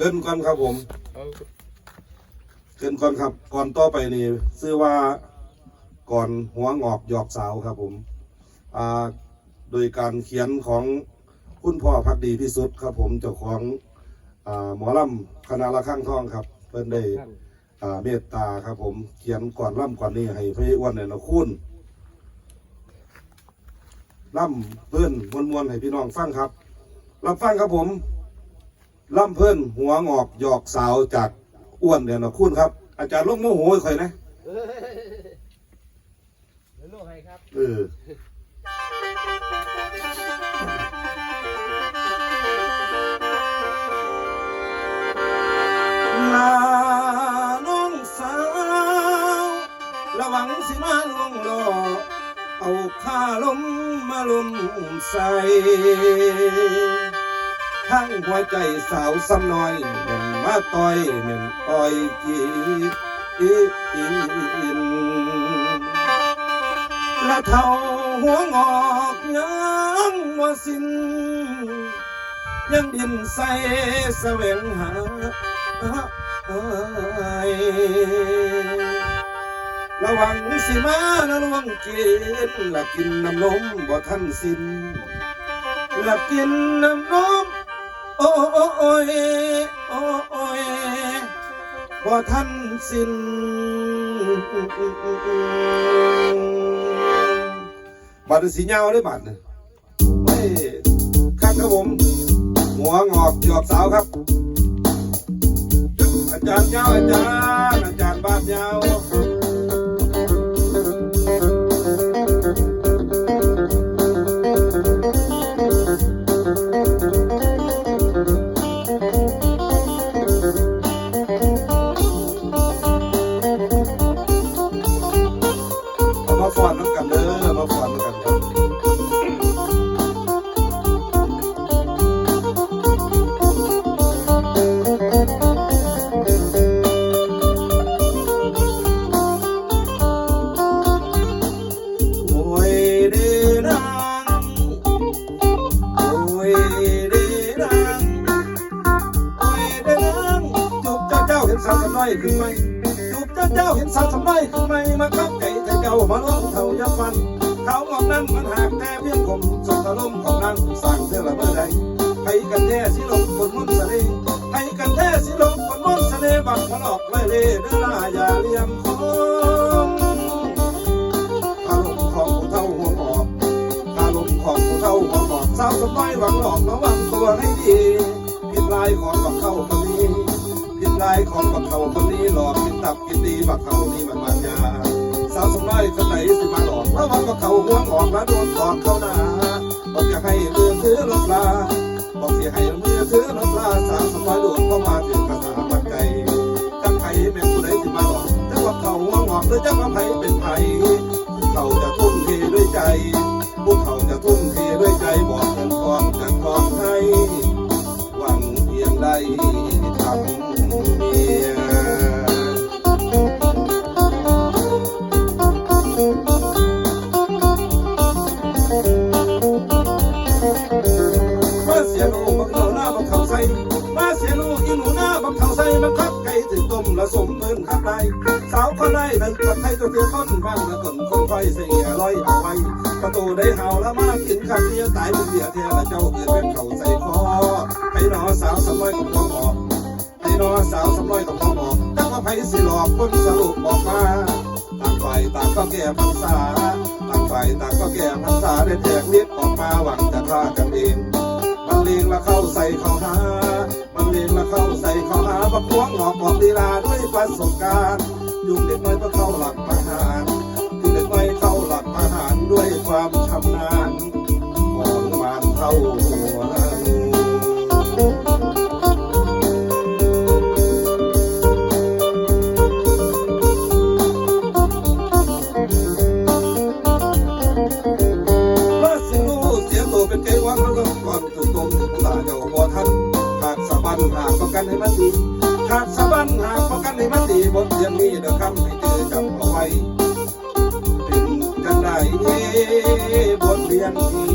เกินก่อนครับผมเอาเกินก่อนครับ ก่อนต่อไปนี่ชื่อว่าก่อนหัวงอกหยอกสาวครับผมอ่าโดยการเขียนของคุณพ่อพักดีที่สุดครับผมเจ้าของอ่าหมอลำคณะละข้างทองครับ เพิ่นได้อ่าเมตตาครับผมเขียนก่อนล่ำก่อนนี้ให้พี่อ้วนเนี่ยนะคุณล่ำเพื่อนมวนๆให้พี่น้องฟังครับ รับฟังครับผม ล่ำเพื่อนหัวงอกหยอกสาวจากอ้วนเนี่ยนะคุณครับ อาจารย์ลงโมโหให้ข่อยนะเดี๋ยวโลกให้ครับเออลาน้องสาว ระวังสิมาลวงล่อเอาข้าลมมาลมใส่ ทั้งหัวใจสาวซ้ำน้อยเหม็นมาต่อยเหม็นอ้อยกีอิอินและเท่าหัวงอกยังว่าสิ้นยังดินใส่แสวงหายระวังสิมาละลวงกินละกินน้ำนมบ่ทันสิ้นละกินน้ำนม โอ้โอ้โอ้ยโอ้โอ้ยบ่ทันสิ้นบาดสีเงาเลยบาดเนี่ยไม่ครับครับผม หัวงอกหยอกสาวครับ อาจารย์เงาอาจารย์ อาจารย์บาดเงา เดรังโอ้ยเดรังจูบเจ้าเจ้าเห็นสาวสำน้อยขึ้นไหมจูบเจ้าเจ้าเห็นสาวสำน้อยขึ้นไหมมากับไก่แต่เจ้ามาล้อมเท่ายาฟันเขาออกนั้นมันหากแต่เพียงผมสดอารมณ์ของนั้นสั่งเท่าละเมื่อใดให้กันแท้สิลงบนมนต์เสน่ห์ให้กันแท้สิลงบนมนต์เสน่ห์บังมันออกเลยเล่เด้อลายาเลี่ยมคง สาวสมัยหวังหลอกระวังตัวให้ดีผิดลายของบักเข้าคนนี้ผิดลายของบักเข้าคนนี้หลอกกินตับกินดีบักเข้านี่มันมันยาสาวสมัยคนไหนสิมาหลอกระวังบักเข้าหัวหมอกและโดนตอนเข้าหน้าบอกจะให้มือถือรถลาบอกจะให้มือถือรถลาสาวสมัยโดนเข้ามาถึงภาษาบันไกจักไผ่เป็นผู้ใดสิมาหลอกแต่ว่าเขาหัวหมอกหรือจักว่าไผ่เป็นไผ่เขาจะทุ่มเทด้วยใจพวกเขาจะทุ่มเทด้วยใจบอก เพียงเมียมาเสียลูกบักเขาหน้าบักเขาใส่มาเสียลูกอีหนูหน้าบักเขาใส่มันคับไก่ถึงต้มละสมเงินคับได้สาวคนได้นั้นกับไทยตัวเดียต้นบ้างละต้นคนไฟเสียลอยเอาไว้ประตูได้เห่าแล้วมากินข้าวเดียวตายบุญเดียเทียละเจ้าเกิดเป็นเขาใส่คอ ให้นอสาวสมัยกับน้องออกให้นอสาวสมัยกับน้องออกจักว่าไผสิหลอกคนสรุปบอกมาต่างฝ่ายต่างก็แก้พรรษาต่างฝ่ายต่างก็แก้พรรษาได้แจกนิดออกมาหวังจะฆ่ากันเองมันเลงละเข้าใส่เข้าหามันเลงละเข้าใส่เข้าหาบักพวงหอกบอกลีลาด้วยประสบการณ์ยุ่งเด็กน้อยก็เข้าหลักประหารยุ่งเด็กน้อยเข้าหลักประหารด้วยความชำนาญของมานเข้าหัวว่า หากสะบันหากประกันในมันดีบนเสียงนี้เด้อคำให้เธอจำเอาไว้ เป็นจังไดบนเรียนที